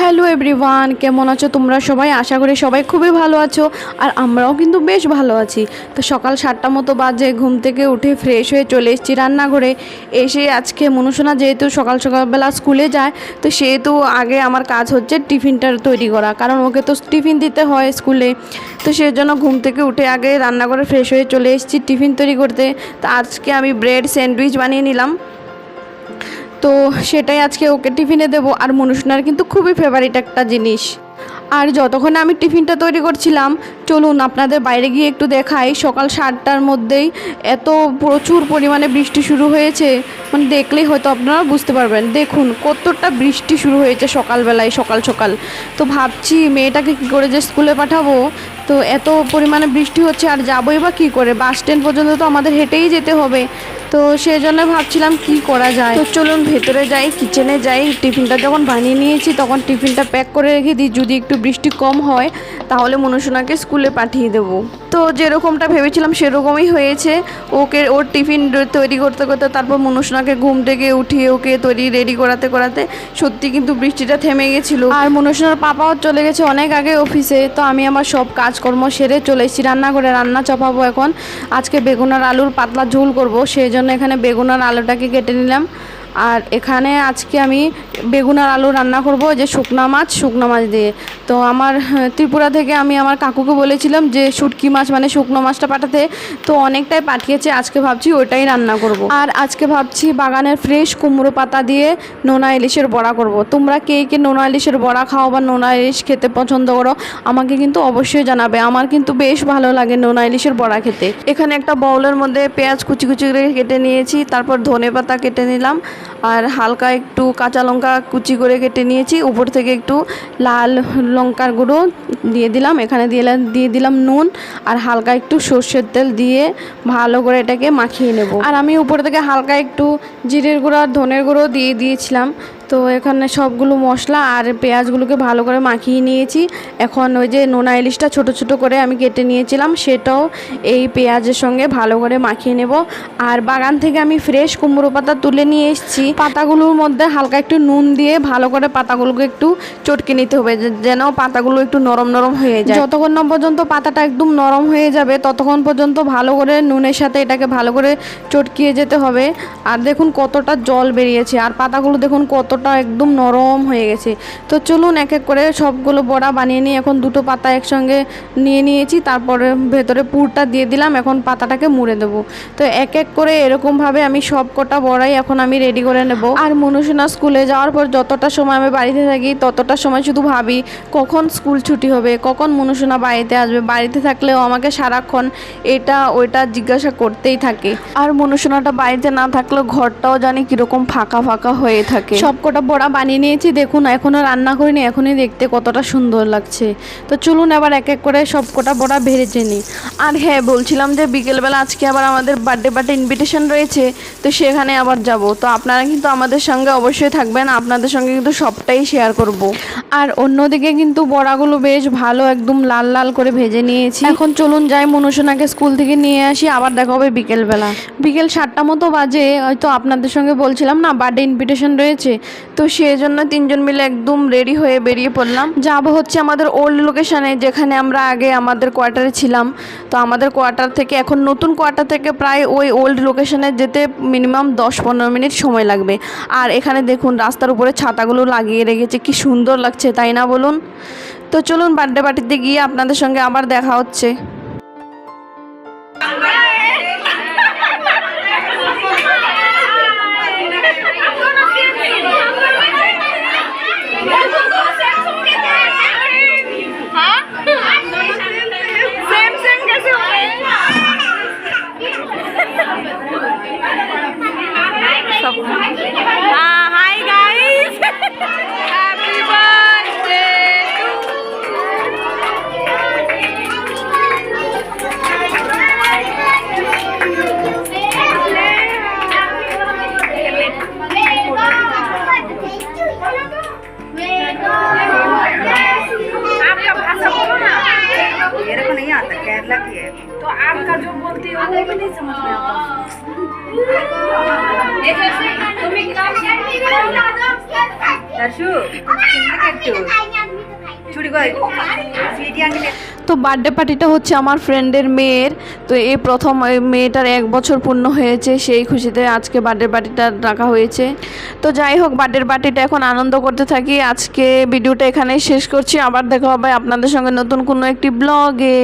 Hello everyone, কেমন আছো তোমরা সবাই? আশা করি সবাই খুবই ভালো আছো, আর আমরাও কিন্তু বেশ ভালো আছি। তো সকাল সাতটা মতো বাজে, ঘুম থেকে উঠে ফ্রেশ হয়ে চলে এসেছি রান্নাঘরে। এসে আজকে মনুষণা যেহেতু সকাল সকালবেলা স্কুলে যায়, তো সেহেতু আগে আমার কাজ হচ্ছে টিফিনটা তৈরি করা, কারণ ওকে তো টিফিন দিতে হয় স্কুলে। তো সেই জন্য ঘুম থেকে উঠে আগে রান্নাঘরে ফ্রেশ হয়ে চলে এসেছি টিফিন তৈরি করতে। তো আজকে আমি ব্রেড স্যান্ডউইচ বানিয়ে নিলাম। তো সেটাই আজকে ওকে টিফিনে দেবো। আর মনুষ্যনার কিন্তু খুবই ফেভারিট একটা জিনিস। আর যতক্ষণ আমি টিফিনটা তৈরি করছিলাম, চলুন আপনাদের বাইরে গিয়ে একটু দেখাই। সকাল সাতটার মধ্যেই এত প্রচুর পরিমাণে বৃষ্টি শুরু হয়েছে। মানে দেখলেই হয়তো আপনারা বুঝতে পারবেন। দেখুন, কতটা বৃষ্টি শুরু হয়েছে সকালবেলায়, সকাল সকাল। তো ভাবছি মেয়েটাকে কী করে যে স্কুলে পাঠাবো? তো এত পরিমাণে বৃষ্টি হচ্ছে, আর যাবোই বা কী করে? বাস স্ট্যান্ড পর্যন্ত তো আমাদের হেঁটেই যেতে হবে। তো সেই জন্য ভাবছিলাম কি করা যায়। তো চলুন ভেতরে যাই কিচেনে যাই। টিফিনটা যখন বানিয়ে নিয়েছি, তখন টিফিনটা প্যাক করে রেখে দিই। যদি একটু বৃষ্টি কম হয়, তাহলে মনুষোনাকে স্কুলে পাঠিয়ে দেবো। তো যেরকমটা ভেবেছিলাম, সেরকমই হয়েছে। ওকে, ওর টিফিন তৈরি করতে করতে তারপর মনুষোনাকে ঘুম থেকে উঠিয়ে ওকে তৈরি রেডি করাতে করাতে সত্যি কিন্তু বৃষ্টিটা থেমে গেছিল। আর মনুষোনার পাপাও চলে গেছে অনেক আগে অফিসে। তো আমি আমার সব কাজকর্ম সেরে চলে এসেছি। রান্না করে রান্না চাপাবো এখন। আজকে বেগুনার আলুর পাতলা ঝোল করব সেই জন্য এখানে বেগুনের আলুটাকে কেটে নিলাম। আর এখানে আজকে আমি বেগুনার আলু রান্না করব যে শুকনা মাছ, শুকনো মাছ দিয়ে। তো আমার ত্রিপুরা থেকে আমি আমার কাকুকে বলেছিলাম যে শুটকি মাছ মানে শুকনো মাছটা পাঠাতে। তো অনেকটাই পাঠিয়েছে, আজকে ভাবছি ওইটাই রান্না করব। আর আজকে ভাবছি বাগানের ফ্রেশ কুমড়ো পাতা দিয়ে নোনা ইলিশের বড়া করব। তোমরা কে কে নোনা ইলিশের বড়া খাও বা নোনা ইলিশ খেতে পছন্দ করো, আমাকে কিন্তু অবশ্যই জানাবে। আমার কিন্তু বেশ ভালো লাগে নোনা ইলিশের বড়া খেতে। এখানে একটা বাউলের মধ্যে পেঁয়াজ কুচি কুচি করে কেটে নিয়েছি, তারপর ধনে পাতা কেটে নিলাম। আর হালকা একটু কাঁচা লঙ্কা কুচি করে কেটে নিয়েছি। উপর থেকে একটু লাল লঙ্কার গুঁড়ো দিয়ে দিলাম। এখানে দিয়ে দিয়ে দিলাম নুন আর হালকা একটু সর্ষের তেল দিয়ে ভালো করে এটাকে মাখিয়ে নেব। আর আমি উপর থেকে হালকা একটু জিরের গুঁড়ো আর ধনের গুঁড়ো দিয়ে দিয়েছিলাম। তো এখানে সবগুলো মশলা আর পেঁয়াজগুলোকে ভালো করে মাখিয়ে নিয়েছি। এখন ওই যে নোনা ইলিশটা ছোট ছোট করে আমি কেটে নিয়েছিলাম, সেটাও এই পেঁয়াজের সঙ্গে ভালো করে মাখিয়ে নেব। আর বাগান থেকে আমি ফ্রেশ কুমড়ো পাতা তুলে নিয়ে এসেছি। পাতাগুলোর মধ্যে হালকা একটু নুন দিয়ে ভালো করে পাতাগুলোকে একটু চটকে নিতে হবে যেন পাতাগুলো একটু নরম নরম হয়ে যায়। যতক্ষণ না পর্যন্ত পাতাটা একদম নরম হয়ে যাবে, ততক্ষণ পর্যন্ত ভালো করে নুনের সাথে এটাকে ভালো করে চটকিয়ে যেতে হবে। আর দেখুন কতটা জল বেরিয়েছে, আর পাতাগুলো দেখুন কতটা একদম নরম হয়ে গেছে। তো চলুন এক এক করে সবগুলো বড়া বানিয়ে নিয়ে এখন দুটো পাতা একসঙ্গে নিয়ে নিয়েছি, তারপরে ভেতরে পুরটা দিয়ে দিলাম, এখন পাতাটাকে মুড়ে দেবো। তো এক এক করে এরকমভাবে আমি সব কটা বড়াই এখন আমি রেডি করে নেব। আর মনুষণা স্কুলে যাওয়ার পর যতটা সময় আমি বাড়িতে থাকি, ততটা সময় শুধু ভাবি, কখন স্কুল ছুটি হবে, কখন মনুষণা বাড়িতে আসবে, বাড়িতে থাকলেও আমাকে সারাক্ষণ এটা ওইটা জিজ্ঞাসা করতেই থাকে। আর মনুষণাটা বাড়িতে না থাকলেও ঘরটাও জানি কীরকম ফাঁকা ফাঁকা হয়ে থাকে। সব কটা বড়া বানিয়ে নিয়েছি। দেখুন এখনও রান্না করিনি, এখনই দেখতে কতটা সুন্দর লাগছে। তো চলুন এবার এক এক করে সব কটা বড়া ভেজে নিই। আর হ্যাঁ বলছিলাম যে বিকেলবেলা আজকে আবার আমাদের বার্থডে বার্থডে ইনভিটেশন রয়েছে, তো সেখানে আবার যাব। তো আপনারা কিন্তু আমাদের সঙ্গে অবশ্যই থাকবেন, আপনাদের সঙ্গে কিন্তু সবটাই শেয়ার করব। আর অন্যদিকে কিন্তু বড়াগুলো বেশ ভালো একদম লাল লাল করে ভেজে নিয়েছি। এখন চলুন যাই মনুষনাকে স্কুল থেকে নিয়ে আসি, আবার দেখা হবে বিকেলবেলা। বিকেল সাতটা মতো বাজে, হয়তো আপনাদের সঙ্গে বলছিলাম না বার্থডে ইনভিটেশন রয়েছে। তো সেই জন্য তিনজন মিলে একদম রেডি হয়ে বেরিয়ে পড়লাম। যাব হচ্ছে আমাদের ওল্ড লোকেশনে যেখানে আমরা আগে আমাদের কোয়ার্টারে ছিলাম। তো আমাদের কোয়ার্টার থেকে, এখন নতুন কোয়ার্টার থেকে প্রায় ওই ওল্ড লোকেশনে যেতে মিনিমাম দশ পনেরো মিনিট সময় লাগবে। আর এখানে দেখুন, রাস্তার উপরে ছাতাগুলো লাগিয়ে রেখেছে, কি সুন্দর লাগছে, তাই না বলুন? তো চলুন বার্থডে পার্টিতে গিয়ে আপনাদের সঙ্গে আবার দেখা হচ্ছে। जो बोलती हो वो भी नहीं समझ में आता दर्शु একটু চুরি করে সুইটি আন্টি তো বার্থডে পার্টিটা হচ্ছে আমার ফ্রেন্ডের মেয়ের তো এই প্রথম ওই মেয়েটার এক বছর পূর্ণ হয়েছে সেই খুশিতে আজকে বার্থডে পার্টিটা রাখা হয়েছে তো যাই হোক বার্থডে পার্টিটা এখন আনন্দ করতে থাকি আজকে ভিডিওটা এখানেই শেষ করছি আবার দেখা হবে আপনাদের সঙ্গে নতুন কোনো একটি ব্লগে